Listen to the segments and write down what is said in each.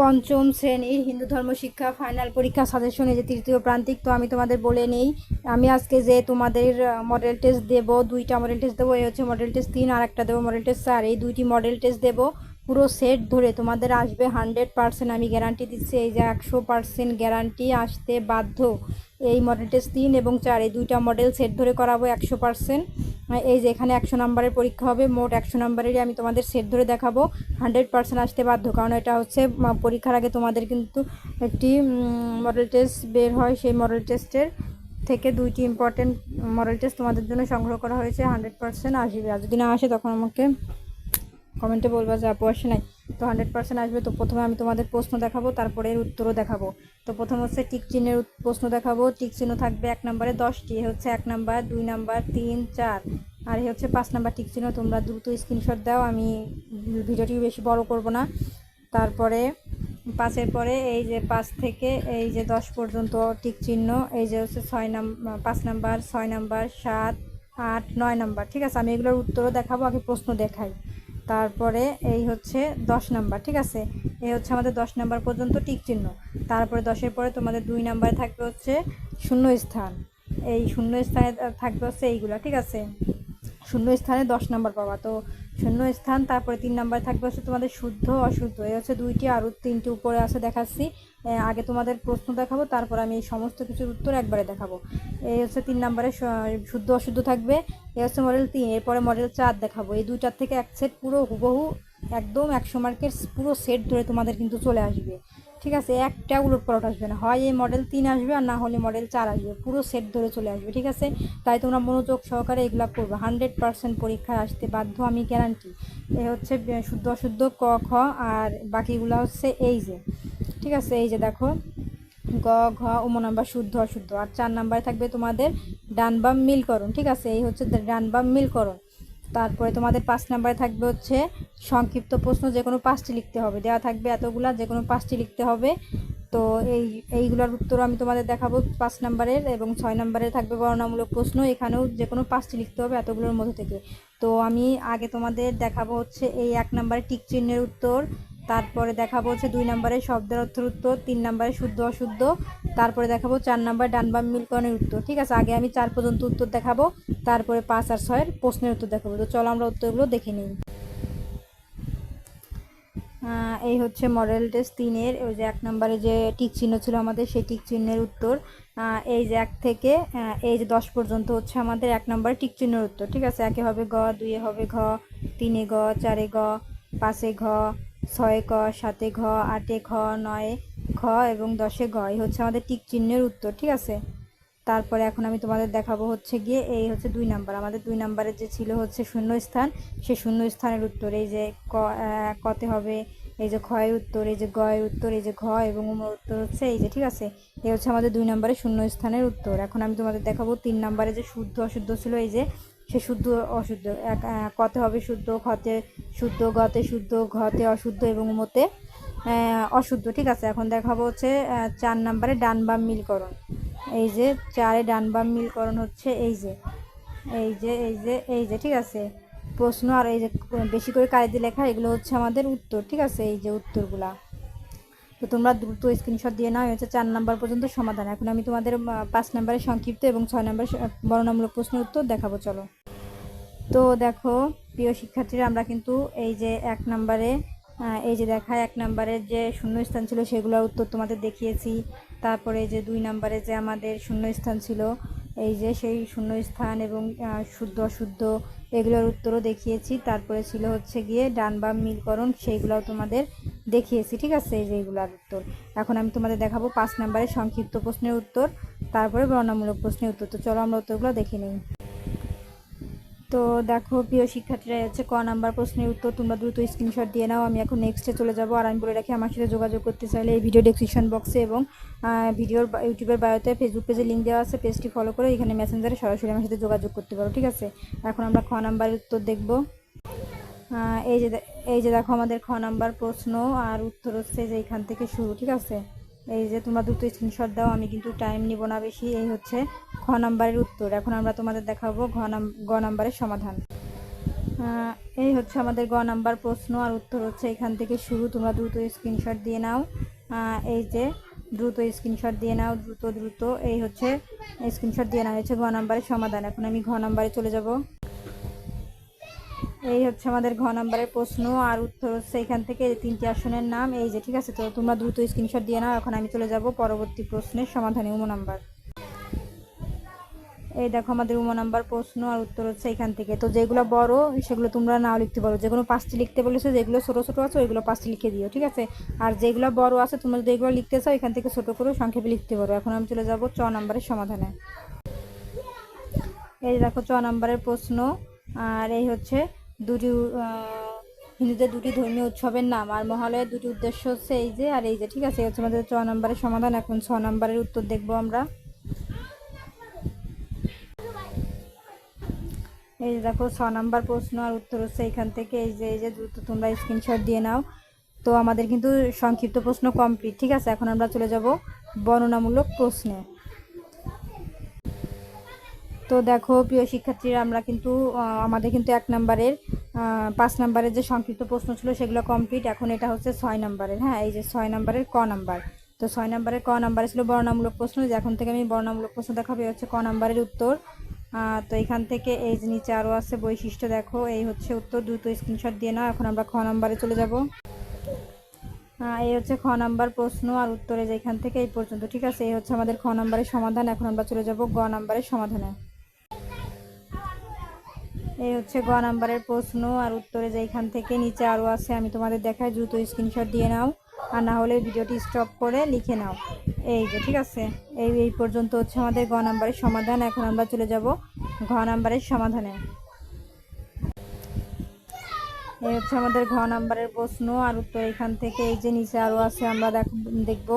পঞ্চম শ্রেণির হিন্দু ধর্ম শিক্ষা ফাইনাল পরীক্ষা সাজেশনে যে তৃতীয় প্রান্তিক, তো আমি তোমাদের বলে নেই। আমি আজকে যে তোমাদের মডেল টেস্ট দেবো, দুইটা মডেল টেস্ট দেবো, এই হচ্ছে মডেল টেস্ট তিন আর একটা দেবো মডেল টেস্ট চার। এই দুইটি মডেল টেস্ট দেবো। পুরো সেট ধরে তোমাদের আসবে হান্ড্রেড পার্সেন্ট আমি গ্যারান্টি দিচ্ছি, এই যে একশো পার্সেন্ট গ্যারান্টি আসতে বাধ্য। এই মডেল টেস্ট তিন এবং চার, এই দুইটা মডেল সেট ধরে করাবো একশো পার্সেন্ট এই যে এখানে একশো নাম্বারের পরীক্ষা হবে, মোট একশো নাম্বারেরই আমি তোমাদের সেট ধরে দেখাবো হান্ড্রেড পার্সেন্ট আসতে বাধ্য। কারণ এটা হচ্ছে পরীক্ষার আগে তোমাদের কিন্তু একটি মডেল টেস্ট বের হয়, সেই মডেল টেস্টের থেকে দুইটি ইম্পর্টেন্ট মডেল টেস্ট তোমাদের জন্য সংগ্রহ করা হয়েছে হান্ড্রেড পার্সেন্ট আসবে। আর যদি না আসে তখন আমাকে কমেন্টে বলবা যে, আপু, আসে নাই? তো হান্ড্রেড পার্সেন্ট আসবে। তো প্রথমে আমি তোমাদের প্রশ্ন দেখাবো, তারপরে এর উত্তরও দেখাবো। তো প্রথম হচ্ছে টিক চিহ্নের প্রশ্ন দেখাবো। টিক চিহ্ন থাকবে এক নম্বরে দশটি হচ্ছে এক নাম্বার, দুই নাম্বার, তিন, চার। আর হচ্ছে পাঁচ নাম্বার টিক চিহ্ন। তোমরা দ্রুত স্ক্রিনশট দাও, আমি ভিডিওটি বেশি বড় করব না। তারপরে পাঁচের পরে এই যে পাঁচ থেকে এই যে দশ পর্যন্ত টিক চিহ্ন, এই যে হচ্ছে ছয় নাম্বার পাঁচ নাম্বার, ছয় নাম্বার, সাত, আট, নয় নাম্বার। ঠিক আছে? আমি এগুলোর উত্তরও দেখাবো, আগে প্রশ্ন দেখাই। তারপরে এই হচ্ছে দশ নাম্বার, ঠিক আছে? এই হচ্ছে আমাদের দশ নাম্বার পর্যন্ত টিক চিহ্ন। তারপরে দশের পরে তোমাদের দুই নাম্বারে থাকবে হচ্ছে শূন্য স্থান এই শূন্য স্থানে থাকবে হচ্ছে এইগুলো, ঠিক আছে? শূন্য স্থানে দশ নাম্বার পাবা। তো শূন্য স্থান তারপরে তিন নাম্বার থাকবে হচ্ছে তোমাদের শুদ্ধ, অশুদ্ধ। এই হচ্ছে দুইটি আরও তিনটি উপরে আছে, দেখাচ্ছি। আগে তোমাদের প্রশ্ন দেখাবো, তারপর আমি এই সমস্ত কিছুর উত্তর একবারে দেখাবো। এই হচ্ছে তিন নাম্বারে শুদ্ধ অশুদ্ধ থাকবে এই হচ্ছে মডেল তিন, এরপরে মডেল চার দেখাবো। এই দুইটার থেকে এক সেট পুরো হুবহু একদম একশো মার্কের পুরো সেট ধরে তোমাদের কিন্তু চলে আসবে। ঠিক আছে? একটা উলট পালট আসবে না। হয় এই মডেল তিন আসবে আর না হলে মডেল চার আসবে। পুরো সেট ধরে চলে আসবে। ঠিক আছে? তাই তোমরা মনোযোগ সহকারে এগুলো করবে। হান্ড্রেড পার্সেন্ট পরীক্ষায় আসতে বাধ্য আমি গ্যারান্টি এ হচ্ছে শুদ্ধ অশুদ্ধ ক, খ, আর বাকিগুলো হচ্ছে এই যে। ঠিক আছে, এই যে দেখো, গ, ঘ, উম নাম্বার শুদ্ধ, অশুদ্ধ। আর চার নাম্বারে থাকবে তোমাদের ডান বাম মিলকরণ, ঠিক আছে? এই হচ্ছে ডান বাম মিলকরণ। তারপরে তোমাদের পাঁচ নাম্বারে থাকবে হচ্ছে সংক্ষিপ্ত প্রশ্ন, যে কোনো পাঁচটি লিখতে হবে। দেওয়া থাকবে এতগুলা, যে কোনো পাঁচটি লিখতে হবে। তো এই, এইগুলোর উত্তর আমি তোমাদের দেখাবো পাঁচ নাম্বারের এবং ছয় নাম্বারে থাকবে বর্ণনামূলক প্রশ্ন। এখানেও যে কোনো পাঁচটি লিখতে হবে এতগুলোর মধ্যে থেকে। তো আমি আগে তোমাদের দেখাবো হচ্ছে এই এক নাম্বারে টিক চিহ্নের উত্তর তারপরে দেখাবো হচ্ছে দুই নাম্বারে শব্দের অর্থের উত্তর, তিন নাম্বারে শুদ্ধ, অশুদ্ধ। তারপরে দেখাবো চার নাম্বার ডান বাম মিলকরণের উত্তর, ঠিক আছে? আগে আমি চার পর্যন্ত উত্তর দেখাবো, তারপরে পাঁচ আর ছয়ের প্রশ্নের উত্তর দেখাবো। তো চলো আমরা উত্তরগুলো দেখে নিই। এই হচ্ছে মডেল টেস্ট তিনের, ওই যে এক নম্বরে যে টিক চিহ্ন ছিল আমাদের, সেই টিক চিহ্নের উত্তর। এই যে এক থেকে এই যে দশ পর্যন্ত হচ্ছে আমাদের এক নম্বরে টিক চিহ্নের উত্তর, ঠিক আছে? একে হবে গ দুইয়ে হবে ঘ, তিনে গ চারে গ পাঁচে ঘ ছয়ে ক, সাতে ঘ, আটে ঘ, নয় ঘ এবং দশে ঘ, এই হচ্ছে আমাদের টিক চিহ্নের উত্তর, ঠিক আছে? তারপরে এখন আমি তোমাদের দেখাবো হচ্ছে গিয়ে এই হচ্ছে দুই নাম্বার। আমাদের দুই নাম্বারের যে ছিল হচ্ছে শূন্য স্থান সে শূন্য স্থানের উত্তর, এই যে ক কতে হবে, এই যে ক্ষয়ের উত্তর, এই যে গয়ের উত্তর, এই যে ঘ এবং উমের উত্তর হচ্ছে এই যে, ঠিক আছে? এই হচ্ছে আমাদের দুই নাম্বারে শূন্য স্থানের উত্তর। এখন আমি তোমাদের দেখাবো তিন নাম্বারে যে শুদ্ধ অশুদ্ধ ছিল, এই যে সে শুদ্ধ অশুদ্ধ। এক কতে হবে শুদ্ধ খতে শুদ্ধ গতে শুদ্ধ ঘতে অশুদ্ধ এবং আহ, অশুদ্ধ। ঠিক আছে এখন দেখাবো হচ্ছে চার নাম্বারে ডান বাম মিলকরণ। এই যে চারে ডান বাম মিলকরণ হচ্ছে এই যে এই যে এই যে এই যে ঠিক আছে? প্রশ্ন আর এই যে বেশি করে কালিতে লেখা এগুলো হচ্ছে আমাদের উত্তর। ঠিক আছে এই যে উত্তরগুলা। তো তোমরা দ্রুত স্ক্রিনশট দিয়ে নাও হচ্ছে চার নাম্বার পর্যন্ত সমাধান। এখন আমি তোমাদের পাঁচ নাম্বারের সংক্ষিপ্ত এবং ছয় নাম্বারের স- বর্ণনামূলক প্রশ্নের উত্তর দেখাবো চলো। তো দেখো, প্রিয় শিক্ষার্থীরা, আমরা কিন্তু এই যে এক নম্বরে এই যে দেখায় এক নম্বরের যে শূন্যস্থান ছিল সেগুলোর উত্তর তোমাদের দেখিয়েছি। তারপরে যে দুই নম্বরে যে আমাদের শূন্যস্থান ছিল, এই যে সেই শূন্যস্থান এবং শুদ্ধ অশুদ্ধ এগুলোর উত্তরও দেখিয়েছি। তারপরে ছিল হচ্ছে গিয়ে ডান বাম মিলকরণ, সেইগুলোও তোমাদের দেখিয়েছি, ঠিক আছে? এই যে এগুলোর উত্তর। এখন আমি তোমাদের দেখাবো পাঁচ নম্বরের সংক্ষিপ্ত প্রশ্নের উত্তর, তারপরে বর্ণামূলক প্রশ্নের উত্তর। তো চলো আমরা উত্তরগুলো দেখে নিই। তো দেখো, প্রিয় শিক্ষার্থীরা হচ্ছে ক নাম্বার প্রশ্নের উত্তর। তোমরা দ্রুত স্ক্রিনশট দিয়ে নাও, আমি এখন নেক্সটে চলে যাব। আর আমি বলে রাখি, আমার সাথে যোগাযোগ করতে চাইলে এই ভিডিও ডেসক্রিপশন বক্সে এবং ভিডিওর ইউটিউবের বায়োতে ফেসবুক পেজে লিঙ্ক দেওয়া আছে পেজটি ফলো করে এখানে মেসেঞ্জারে সরাসরি আমার সাথে যোগাযোগ করতে পারো, ঠিক আছে? এখন আমরা খ নাম্বারের উত্তর দেখব। এই যে এই যে দেখো আমাদের খ নাম্বার প্রশ্ন, আর উত্তর হচ্ছে যে এখান থেকে শুরু, ঠিক আছে? এই যে তোমরা দ্রুত স্ক্রিনশট দাও, আমি কিন্তু টাইম নিব না বেশি। এই হচ্ছে খ নাম্বারের উত্তর। এখন আমরা তোমাদের দেখাবো ঘ নাম গ নাম্বারের সমাধান। এই হচ্ছে আমাদের গ নাম্বার প্রশ্ন, আর উত্তর হচ্ছে এখান থেকে শুরু। তোমরা দ্রুত স্ক্রিনশট দিয়ে নাও। এই যে দ্রুত স্ক্রিনশট দিয়ে নাও, দ্রুত দ্রুত। এই হচ্ছে স্ক্রিনশট দিয়ে নাও হচ্ছে গ নাম্বারের সমাধান। এখন আমি ঘ নাম্বারে চলে যাব। এই হচ্ছে আমাদের ঘ নাম্বারের প্রশ্ন আর উত্তর হচ্ছে এখান থেকে তিনটি আসনের নাম। এই যে, ঠিক আছে? তো তোমরা দ্রুত স্ক্রিনশট দিয়ে নাও, এখন আমি চলে যাব পরবর্তী প্রশ্নের সমাধানে উম নাম্বার। এই দেখো আমাদের উমা নাম্বার প্রশ্ন আর উত্তর হচ্ছে এখান থেকে। তো যেগুলো বড়, সেগুলো তোমরা নাও লিখতে পারো। যেগুলো পাঁচটি লিখতে বলেছ, যেগুলো ছোটো ছোটো আছে, ওইগুলো পাঁচটি লিখে দিও, ঠিক আছে? আর যেগুলো বড় আছে, তোমরা যদি এগুলো লিখতে চাও, এখান থেকে ছোটো করে সংক্ষেপে লিখতে পারো। এখন আমি চলে যাব চ নাম্বারের সমাধানে। এই দেখো চ নাম্বারের প্রশ্ন। আর এই হচ্ছে দুটি হিন্দুদের দুটি ধর্মীয় উৎসবের নাম। আর মহালয়ের দুটি উদ্দেশ্য হচ্ছে এই যে, আর এই যে, ঠিক আছে? হচ্ছে আমাদের ছ নম্বরের সমাধান। এখন ছ নম্বরের উত্তর দেখব আমরা। এই যে দেখো, ছ নম্বর প্রশ্ন আর উত্তর হচ্ছে এখান থেকে। এই যে এই যে, দ্রুত তোমরা স্ক্রিনশট দিয়ে নাও। তো আমাদের কিন্তু সংক্ষিপ্ত প্রশ্ন কমপ্লিট ঠিক আছে? এখন আমরা চলে যাব বর্ণনামূলক প্রশ্নে। তো দেখো, প্রিয় শিক্ষার্থীরা, আমরা কিন্তু আমাদের কিন্তু এক নাম্বারের পাঁচ নাম্বারের যে সংক্ষিপ্ত প্রশ্ন ছিল, সেগুলো কমপ্লিট এখন এটা হচ্ছে ছয় নাম্বারের হ্যাঁ? এই যে ছয় নাম্বারের ক নাম্বার। তো ছয় নাম্বারের ক নাম্বারে ছিল বর্ণামূলক প্রশ্ন। যে এখন থেকে আমি বর্ণামূলক প্রশ্ন দেখাবো, এই হচ্ছে ক নাম্বারের উত্তর। তো এখান থেকে এই যে নিচে আরও আছে বৈশিষ্ট্য, দেখো, এই হচ্ছে উত্তর। দ্রুত স্ক্রিনশট দিয়ে নাও। এখন আমরা খ নাম্বারে চলে যাব। এই হচ্ছে খ নাম্বার প্রশ্ন আর উত্তরে যে এখান থেকে এই পর্যন্ত, ঠিক আছে? এই হচ্ছে আমাদের খ নাম্বারের সমাধান। এখন আমরা চলে যাব গ নাম্বারের সমাধানে। এই হচ্ছে গ নাম্বারের প্রশ্ন আর উত্তরে যে এখান থেকে নিচে আরও আছে, আমি তোমাদের দেখায় দ্রুত স্ক্রিনশট দিয়ে নাও। আর না হলে ভিডিওটি স্টপ করে লিখে নাও। এই যে, ঠিক আছে? এই এই পর্যন্ত হচ্ছে আমাদের গ নাম্বারের সমাধান। এখন আমরা চলে যাব ঘ নাম্বারের সমাধানে। এই হচ্ছে আমাদের ঘ নাম্বারের প্রশ্ন আর উত্তর এখান থেকে, এই যে নিচে আরও আছে, আমরা দেখ, দেখব।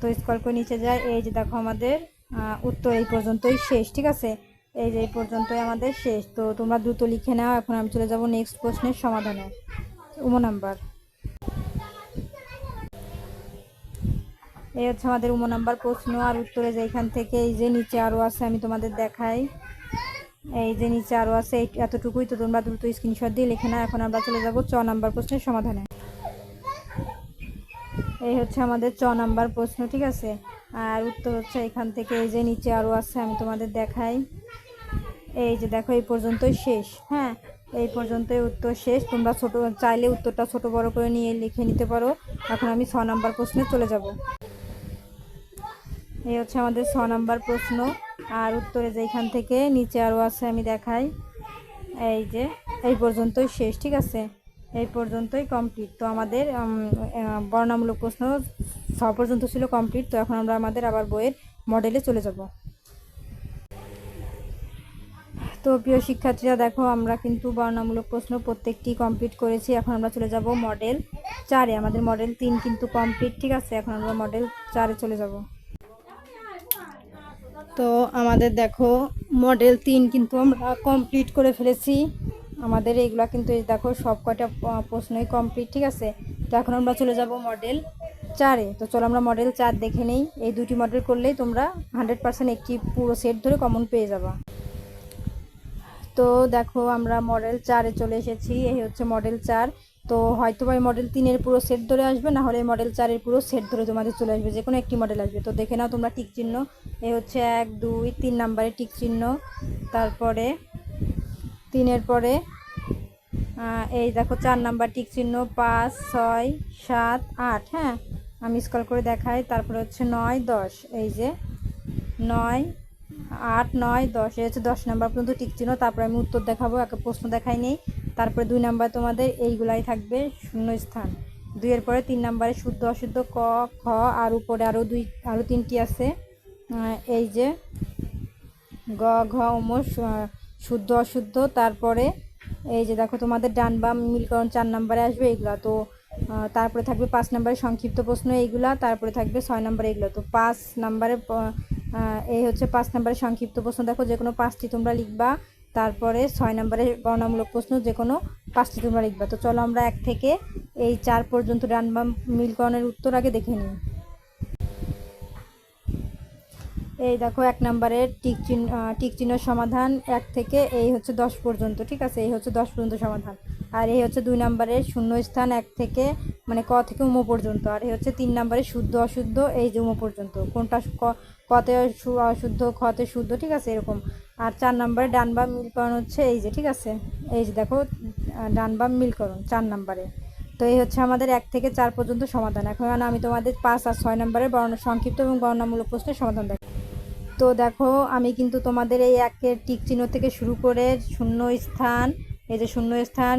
তো স্কল করে নিচে যায় এই যে দেখো আমাদের উত্তর এই পর্যন্তই শেষ, ঠিক আছে? এই যে এই পর্যন্তই আমাদের শেষ। তো তোমরা দ্রুত লিখে নাও, এখন আমি চলে যাব নেক্সট প্রশ্নের সমাধানে। উমো নাম্বার। এই হচ্ছে আমাদের উমো নাম্বার প্রশ্ন আর উত্তরে যে এখান থেকে এই যে নিচে আরও আছে, আমি তোমাদের দেখাই। এই যে নিচে আরও আছে এতটুকুই, তো তোমরা দ্রুত স্ক্রিনশট দিয়ে লিখে নাও। এখন আমরা চলে যাব চ নাম্বার প্রশ্নের সমাধানে। এই হচ্ছে আমাদের চ নাম্বার প্রশ্ন, ঠিক আছে? আর উত্তর হচ্ছে এখান থেকে এই যে নিচে আরও আছে, আমি তোমাদের দেখাই। এই যে দেখো, এই পর্যন্তই শেষ হ্যাঁ? এই পর্যন্তই উত্তর শেষ। তোমরা ছোট, চাইলে উত্তরটা ছোট বড় করে নিয়ে লিখে নিতে পারো। এখন আমি ছ নাম্বার প্রশ্নে চলে যাব। এই হচ্ছে আমাদের ছ নাম্বার প্রশ্ন। আর উত্তরে যে এখান থেকে নিচে আরও আছে, আমি দেখাই। এই যে, এই পর্যন্তই শেষ, ঠিক আছে? এই পর্যন্তই কমপ্লিট তো আমাদের বর্ণামূলক প্রশ্ন ছ পর্যন্ত ছিল কমপ্লিট তো এখন আমরা আমাদের আবার বইয়ের মডেলে চলে যাব। তো প্রিয় শিক্ষার্থীরা দেখো আমরা কিন্তু বর্ণনামূলক প্রশ্ন প্রত্যেকটি কমপ্লিট করেছি। এখন আমরা চলে যাব মডেল চারে। আমাদের মডেল তিন কিন্তু কমপ্লিট ঠিক আছে? এখন আমরা মডেল চারে চলে যাব। তো আমাদের দেখো মডেল তিন কিন্তু আমরা কমপ্লিট করে ফেলেছি। আমাদের এইগুলা কিন্তু এই দেখো সব আহ, প্রশ্নই কমপ্লিট ঠিক আছে? তো এখন আমরা চলে যাব মডেল চারে। তো চলো আমরা মডেল চার দেখে নেই। এই দুটি মডেল করলেই তোমরা হান্ড্রেড পার্সেন্ট একটি পুরো সেট ধরে কমন পেয়ে যাবা। তো দেখো আমরা মডেল চারে চলে এসেছি, এই হচ্ছে মডেল চার। তো হয়তো বা মডেল তিনের পুরো সেট ধরে আসবে, না হলে মডেল চারের পুরো সেট ধরে তোমাদের চলে আসবে যে কোনো একটি মডেল আসবে। তো দেখে নাও তোমরা টিক চিহ্ন। এই হচ্ছে এক, দুই, তিন নাম্বারে টিক চিহ্ন। তারপরে তিনের পরে এই দেখো চার নাম্বার টিক চিহ্ন, পাঁচ, ছয়, সাত, আট হ্যাঁ? আমি স্কল করে দেখাই, তারপরে হচ্ছে নয়, দশ। এই যে নয় আট, নয়, দশ হচ্ছে দশ নাম্বার পর্যন্ত চিহ্ন। তারপরে আমি উত্তর দেখাবো একটা প্রশ্ন দেখাই নেই। তারপরে দুই নাম্বার তোমাদের এইগুলাই থাকবে শূন্য স্থান দুইয়ের পরে তিন নাম্বারে শুদ্ধ, অশুদ্ধ, ক খ আর উপরে আরও দুই আরও তিনটি আছে। এই যে গ, ঘ ওম শুদ্ধ, অশুদ্ধ। তারপরে এই যে দেখো তোমাদের ডান বাম মিলকরণ চার নাম্বারে আসবে এইগুলা। তো তারপরে থাকবে পাঁচ নাম্বারে সংক্ষিপ্ত প্রশ্ন এইগুলা। তারপরে থাকবে ছয় নাম্বারে এগুলো তো পাঁচ নাম্বারে এই হচ্ছে পাঁচ নাম্বারে সংক্ষিপ্ত প্রশ্ন। দেখো, যে কোনো পাঁচটি তোমরা লিখবা। তারপরে ছয় নম্বরের বর্ণামূলক প্রশ্ন, যে কোনো পাঁচটি তোমরা লিখবা। তো চলো আমরা এক থেকে এই চার পর্যন্ত রানবাম মিলকরণের উত্তর আগে দেখে নিই। এই দেখো, এক নম্বরের টিক চিহ্ন টিক চিহ্ন সমাধান এক থেকে এই হচ্ছে দশ পর্যন্ত, ঠিক আছে? এই হচ্ছে দশ পর্যন্ত সমাধান। আর এই হচ্ছে দুই নম্বরের শূন্য স্থান এক থেকে মানে ক থেকে উম পর্যন্ত। আর এই হচ্ছে তিন নম্বরের শুদ্ধ অশুদ্ধ, এই যে উম পর্যন্ত। কোনটা কতে অশুদ্ধ, খতে শুদ্ধ, ঠিক আছে? এরকম। আর চার নম্বরে ডান বাম মিলকরণ হচ্ছে এই যে, ঠিক আছে? এই যে দেখো ডান বাম মিলকরণ চার নম্বরে। তো এই হচ্ছে আমাদের এক থেকে চার পর্যন্ত সমাধান। এখন আমি তোমাদের পাঁচ আর ছয় নম্বরের বর্ণ, সংক্ষিপ্ত এবং বর্ণনামূলক প্রশ্নের সমাধান দেখ তো দেখো, আমি কিন্তু তোমাদের এই একের টিক চিহ্ন থেকে শুরু করে শূন্য স্থান, এই যে শূন্য স্থান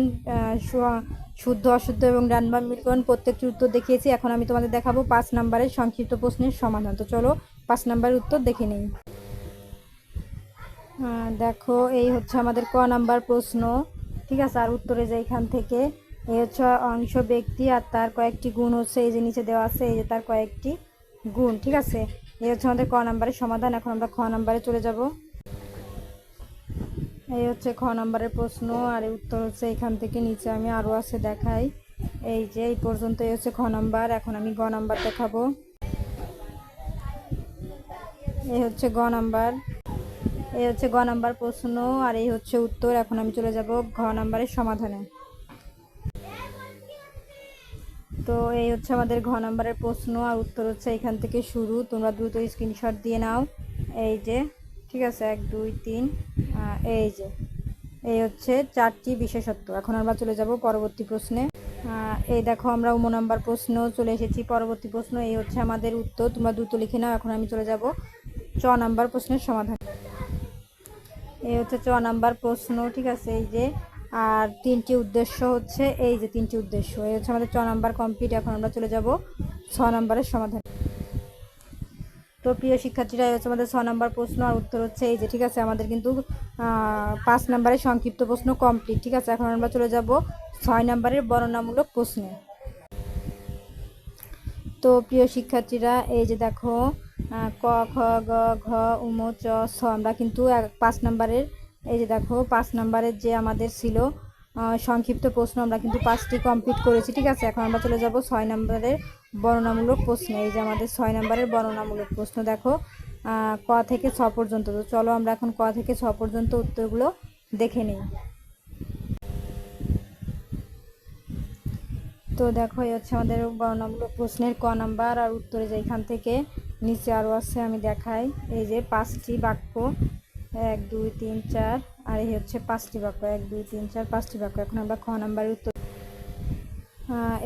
শুদ্ধ, অশুদ্ধ এবং ডানবাম মিলকরণ প্রত্যেকটি উত্তর দেখিয়েছি। এখন আমি তোমাদের দেখাবো পাঁচ নম্বরের সংক্ষিপ্ত প্রশ্নের সমাধান। তো চলো, পাঁচ নম্বরের উত্তর দেখে নেই। দেখো, এই হচ্ছে আমাদের ক নাম্বার প্রশ্ন। ঠিক আছে, আর উত্তরে যে এখান থেকে এই হচ্ছে অংশ ব্যক্তি আর তার কয়েকটি গুণ হচ্ছে, এই যে নিচে দেওয়া আছে, এই যে তার কয়েকটি গুণ, ঠিক আছে? এই হচ্ছে আমাদের ক নাম্বারের সমাধান, এখন আমরা খ নাম্বারে চলে যাব। এই হচ্ছে খ নাম্বারের প্রশ্ন, আর উত্তর হচ্ছে এখান থেকে নিচে আমি আরও আছে দেখাই। এই যে, এই পর্যন্ত এই হচ্ছে খ নাম্বার, এখন আমি গ নাম্বার দেখাবো। এই হচ্ছে গ নাম্বার, এই হচ্ছে গ নাম্বার প্রশ্ন, আর এই হচ্ছে উত্তর, এখন আমি চলে যাব ঘ নাম্বারের সমাধানে। তো এই হচ্ছে আমাদের ঘ নাম্বারের প্রশ্ন আর উত্তর হচ্ছে এখান থেকে শুরু। তোমরা দ্রুত স্ক্রিনশট দিয়ে নাও। এই যে, ঠিক আছে? এক, দুই, তিন এই যে। এই হচ্ছে চারটি বিশেষত্ব। এখন আমরা চলে যাব পরবর্তী প্রশ্নে। এই দেখো, আমরা উম নম্বর প্রশ্ন চলে এসেছি। পরবর্তী প্রশ্ন, এই হচ্ছে আমাদের উত্তর। তোমরা দ্রুত লিখে নাও। এখন আমি চলে যাব চ নাম্বার প্রশ্নের সমাধান। এই হচ্ছে চ নাম্বার প্রশ্ন, ঠিক আছে? এই যে আর তিনটি উদ্দেশ্য হচ্ছে, এই যে তিনটি উদ্দেশ্য, এই হচ্ছে আমাদের ছ নাম্বার কমপ্লিট এখন আমরা চলে যাব ছ নাম্বারের সমাধান। তো প্রিয় শিক্ষার্থীরা হচ্ছে আমাদের ছ নম্বর প্রশ্ন, আর উত্তর হচ্ছে এই যে, ঠিক আছে, আমাদের কিন্তু পাঁচ নাম্বারের সংক্ষিপ্ত প্রশ্ন কমপ্লিট ঠিক আছে, এখন আমরা চলে যাব ছয় নম্বরের বর্ণনামূলক প্রশ্নে। তো প্রিয় শিক্ষার্থীরা, এই যে দেখো ক, খ, গ, ঘ উম চ ছ আমরা কিন্তু পাঁচ নাম্বারের এই যে দেখো, পাঁচ নাম্বারের যে আমাদের ছিল সংক্ষিপ্ত প্রশ্ন, আমরা কিন্তু পাঁচটি কমপ্লিট করেছি, ঠিক আছে? এখন আমরা চলে যাব ছয় নাম্বারের বর্ণনামূলক প্রশ্ন। এই যে আমাদের ছয় নাম্বারের বর্ণনামূলক প্রশ্ন, দেখো ক থেকে ছ পর্যন্ত। তো চলো আমরা এখন ক থেকে ছ পর্যন্ত উত্তরগুলো দেখে নিই। তো দেখো, এই হচ্ছে আমাদের বর্ণনামূলক প্রশ্নের ক নাম্বার, আর উত্তরে যে এখান থেকে নিচে আরও আছে, আমি দেখাই। এই যে পাঁচটি বাক্য এক, দুই, তিন, চার, আর এই হচ্ছে পাঁচটি বাক্য। এক, দুই, তিন, চার, পাঁচটি বাক্য। এখন আমরা খ নাম্বারের উত্তর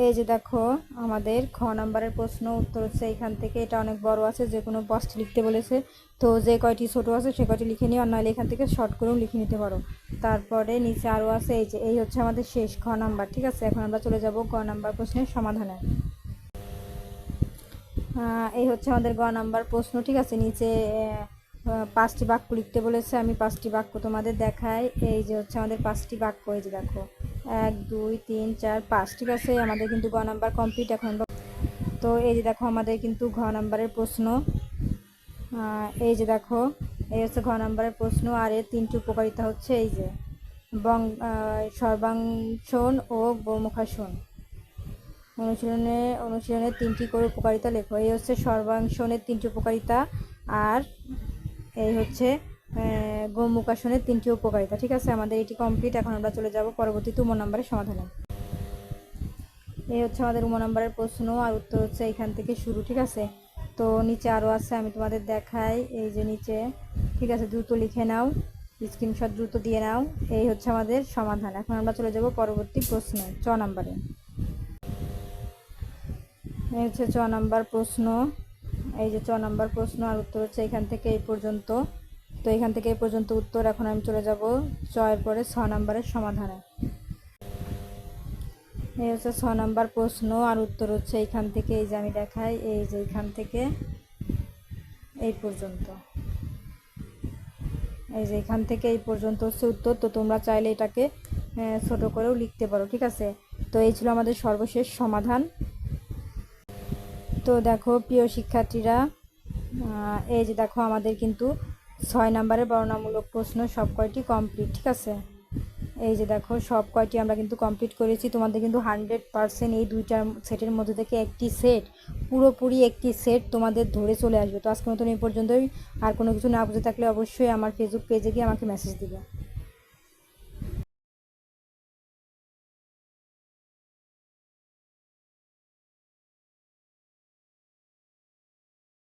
এই যে দেখো, আমাদের খ নাম্বারের প্রশ্ন উত্তর হচ্ছে এখান থেকে। এটা অনেক বড় আছে, যে কোনো পাঁচটি লিখতে বলেছে। তো যে কয়টি ছোট আছে সে কয়টি লিখে নিও, নাহলে এখান থেকে শর্ট করেও লিখে নিতে পারো। তারপরে নিচে আরও আছে, এই যে, এই হচ্ছে আমাদের শেষ খ নাম্বার, ঠিক আছে? এখন আমরা চলে যাব গ নাম্বার প্রশ্নের সমাধানে। এই হচ্ছে আমাদের গ নাম্বার প্রশ্ন, ঠিক আছে? নিচে পাঁচটি বাক্য লিখতে বলেছে, আমি পাঁচটি বাক্য তোমাদের দেখাই। এই যে হচ্ছে আমাদের পাঁচটি বাক্য, এই যে দেখো। এক, দুই, তিন, চার, পাঁচ, ঠিক আছে? আমাদের কিন্তু গ নাম্বার কমপ্লিট এখন। তো এই যে দেখো আমাদের কিন্তু ঘ নাম্বারের প্রশ্ন। এই যে দেখো, এই হচ্ছে ঘ নাম্বারের প্রশ্ন, আর এর তিনটি উপকারিতা হচ্ছে এই যে, বং সর্বাংশন ও গোমুখাসন। অনুশীলনে অনুশীলনের তিনটি করে উপকারিতা লেখো। এই হচ্ছে সর্বাংশনের তিনটি উপকারিতা, আর এই হচ্ছে আহ, গোমুখাসনের তিনটি উপকারিতা। ঠিক আছে? আমাদের এটি কমপ্লিট এখন আমরা চলে যাব পরবর্তী উম নাম্বারের সমাধানে। এই হচ্ছে আমাদের উম নাম্বারের প্রশ্ন আর উত্তর হচ্ছে এখান থেকে শুরু ঠিক আছে? তো নিচে আরও আছে আমি তোমাদের দেখাই। এই যে নিচে ঠিক আছে? দ্রুত লিখে নাও। স্ক্রিনশট দ্রুত দিয়ে নাও। এই হচ্ছে আমাদের সমাধান। এখন আমরা চলে যাব পরবর্তী প্রশ্নে চ নাম্বারে। এই হচ্ছে চ নাম্বার প্রশ্ন। এই যে ছ নাম্বার প্রশ্ন আর উত্তর হচ্ছে এখান থেকে এই পর্যন্ত। তো এখান থেকে এই পর্যন্ত উত্তর এখন আমি চলে যাব এর পরে ছ নাম্বারের সমাধানে। এই হচ্ছে ছ নাম্বার প্রশ্ন আর উত্তর হচ্ছে এইখান থেকে এই যে আমি দেখাই, এই যে এইখান থেকে এই পর্যন্ত। এই যে এখান থেকে এই পর্যন্ত হচ্ছে উত্তর, তো তোমরা চাইলে এটাকে ছোট করেও লিখতে পারো, ঠিক আছে? তো এই ছিল আমাদের সর্বশেষ সমাধান। তো দেখো, প্রিয় শিক্ষার্থীরা এই যে দেখো আমাদের কিন্তু ছয় নম্বরের বর্ণনামূলক প্রশ্ন, সব কয়টি কমপ্লিট ঠিক আছে? এই যে দেখো, সব কয়টি আমরা কিন্তু কমপ্লিট করেছি। তোমাদের কিন্তু হান্ড্রেড পারসেন্ট এই দুইটা সেটের মধ্যে থেকে একটি সেট পুরোপুরি একটি সেট তোমাদের ধরে চলে আসবে। তো আজকের মতন এই পর্যন্তই। আর কোনো কিছু না বুঝে থাকলে অবশ্যই আমার ফেসবুক পেজে গিয়ে আমাকে মেসেজ দিবে।